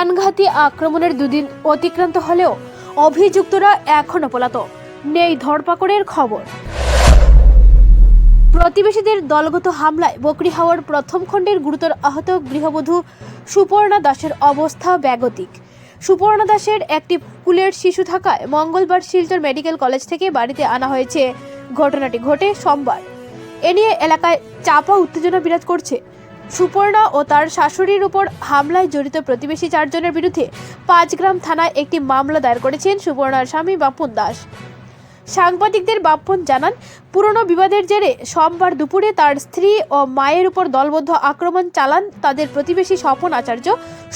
প্রাণঘাতী আক্রমণের দুদিন অতিক্রান্ত হলেও অভিযুক্তরা এখনও পলাতক। নেই ধরপাকড়ের খবর। প্রতিবেশীদের দলগত হামলায় বকরি হাওয়ার প্রথম খণ্ডের গুরুতর আহত গৃহবধূ সুপর্ণা দাসের অবস্থা ব্যাগতিক সুপর্ণা দাসের একটি কুলের শিশু থাকায় মঙ্গলবার শিলচর মেডিকেল কলেজ থেকে বাড়িতে আনা হয়েছে। ঘটনাটি ঘটে সোমবার। এ নিয়ে এলাকায় চাপা উত্তেজনা বিরাজ করছে সুপর্ণা ও তার শাশুড়ির উপর হামলায় জড়িত প্রতিবেশী চারজনের বিরুদ্ধে পাঁচগ্রাম থানায় একটি মামলা দায়ের করেছেন সুপর্ণার স্বামী বাপন দাস। সাংবাদিকদের বাপ্পন জানান, পুরনো বিবাদের জেরে সোমবার দুপুরে তার স্ত্রী ও মায়ের উপর দলবদ্ধ আক্রমণ চালান তাদের প্রতিবেশী স্বপন আচার্য,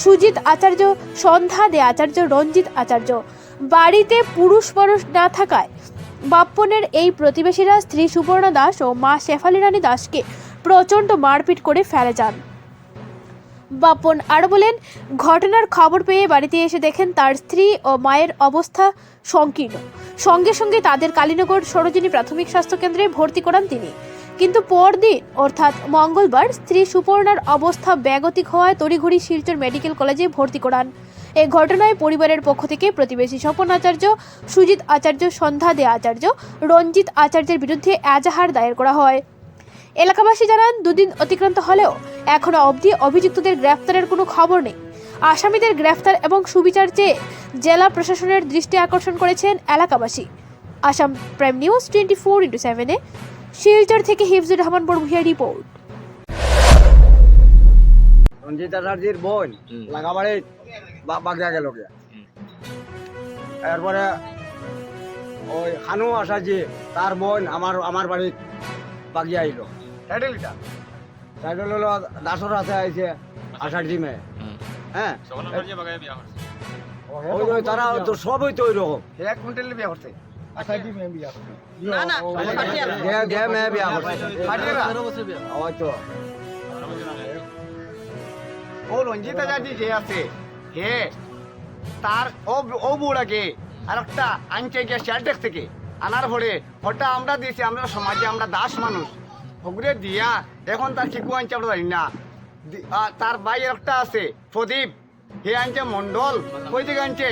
সুজিত আচার্য, সন্ধ্যা দে আচার্য, রঞ্জিত আচার্য। বাড়িতে পুরুষ মানুষ না থাকায় বাপ্পনের এই প্রতিবেশীরা স্ত্রী সুবর্ণা দাস ও মা শেফালি রানী দাসকে প্রচণ্ড মারপিট করে ফেলে যান। বাপন আরও বলেন, ঘটনার খবর পেয়ে বাড়িতে এসে দেখেন তার স্ত্রী ও মায়ের অবস্থা সংকীর্ণ। সঙ্গে সঙ্গে তাদের কালীনগর সরোজিনী প্রাথমিক স্বাস্থ্য কেন্দ্রে ভর্তি করান তিনি। কিন্তু পরদিন, অর্থাৎ মঙ্গলবার, স্ত্রী সুপর্ণার অবস্থা ব্যাগতিক হওয়ায় তড়িঘড়ি শিলচর মেডিকেল কলেজে ভর্তি করান। এ ঘটনায় পরিবারের পক্ষ থেকে প্রতিবেশী স্বপন আচার্য, সুজিত আচার্য, সন্ধ্যা দে আচার্য, রঞ্জিত আচার্যের বিরুদ্ধে এজাহার দায়ের করা হয়। এলাকাবাসী জানান দুদিন অতিক্রান্ত হলেও এখনও অবধি অভিযুক্তদের গ্রেফতারের কোনো খবর নেই। আসামিদের গ্রেফতার এবং সুবিচার চেয়ে জেলা প্রশাসনের দৃষ্টি আকর্ষণ করেছেন এলাকাবাসী। Assam prime news twenty four into সেভেনে শিলচর থেকে হিফজুর রহমান বড়ভূয়া রিপোর্ট। রঞ্জিত আচার্যির বোন। লাগাবাড়ি বাগিয়া গেল গিয়া। এরপরে ওই খানু আচার্যি তার বোন আমার আমার বাড়ি বাগিয়া আইল। টাইটেলটা টাইটেল হলো দাসর আছে আইছে মেয়ে হ্যাঁ? ওই ওই তারা তো সবই তো ওই রকম। এক কুইন্টাল বিয়া করছে। গে গে মেয়ে বিয়া করছে। ওই তো। ও রঞ্জিত আজাদি যে আছে হে তার ও ও বুড়াকে আর একটা আনছে গিয়ে শেয়ারটেক থেকে আনার পরে ওটা আমরা দিয়েছি আমরা সমাজে আমরা দাস মানুষ। ওগুলো দিয়া এখন তার কি আনছে আমরা জানি না তার ভাই একটা আছে প্রদীপ হে আনছে মন্ডল ওই থেকে আনছে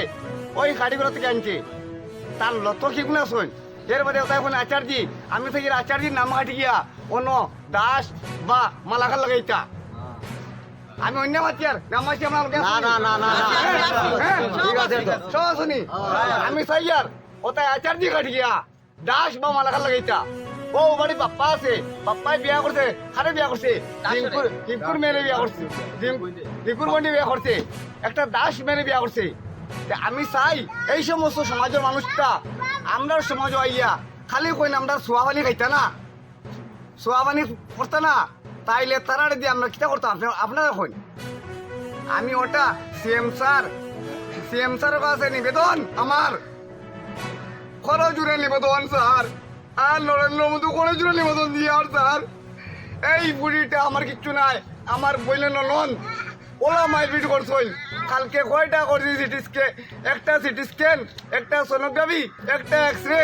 ওই কারিগর থেকে আনছে তার লত কি গুণ শুন এর বাদে ওটা এখন আচার্যি আমি থেকে আচার্যির নাম কাটি গিয়া অন্য দাস বা মালাকার লাগাইতা আমি অন্য মাতি আর নাম মাতি আমরা না না না না না হ্যাঁ, ঠিক আছে শুনি আমি সাইয়ার ওটা আচার্যি কাটি গিয়া দাস বা মালাকার লাগাইতা ও বাড়ি বাপ্পা আছে। বাপ্পাই বিয়া করছে খারে বিয়া করছে। রিঙ্কুর রিঙ্কুর মেরে বিয়া করছে। রিঙ্কু- রিঙ্কুর বন্ডি বিয়া করছে। একটা দাস মেরে বিয়া করছে। আমি চাই এই সমস্ত সমাজের মানুষটা আমরা সমাজ আইয়া খালি কই না আমরা সোয়াবানি খাইতা না। সোয়াবানি করতে না। তাইলে তারা দিয়ে আমরা কিতা করতাম? আপনার- আপনারা এখন আমি ওটা সিএম স্যার সিএম স্যারের কাছে নিবেদন আমার। খরচ জুড়ে নিবেদন স্যার। আর নরেন্দ্র খরচ জুড়ে নিবেদন দিয়ে আর স্যার এই বুড়িটা আমার কিচ্ছু নাই, আমার বইলে নলন ওলা মাইপিট করছই কালকে কয়টা করছি সিটি স্ক্যান? একটা সিটি স্ক্যান, একটা সোনোগ্রাফি, একটা এক্স রে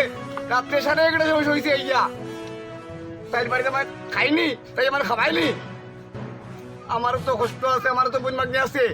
রাত্রে সাড়ে এগারোটা সময় হয়েছে ইয়া তাই বাড়িতে আমার খাইনি, তাই আমার খাবাইনি। আমারও তো কষ্ট আছে আমারও তো বোন মাগনি আছে।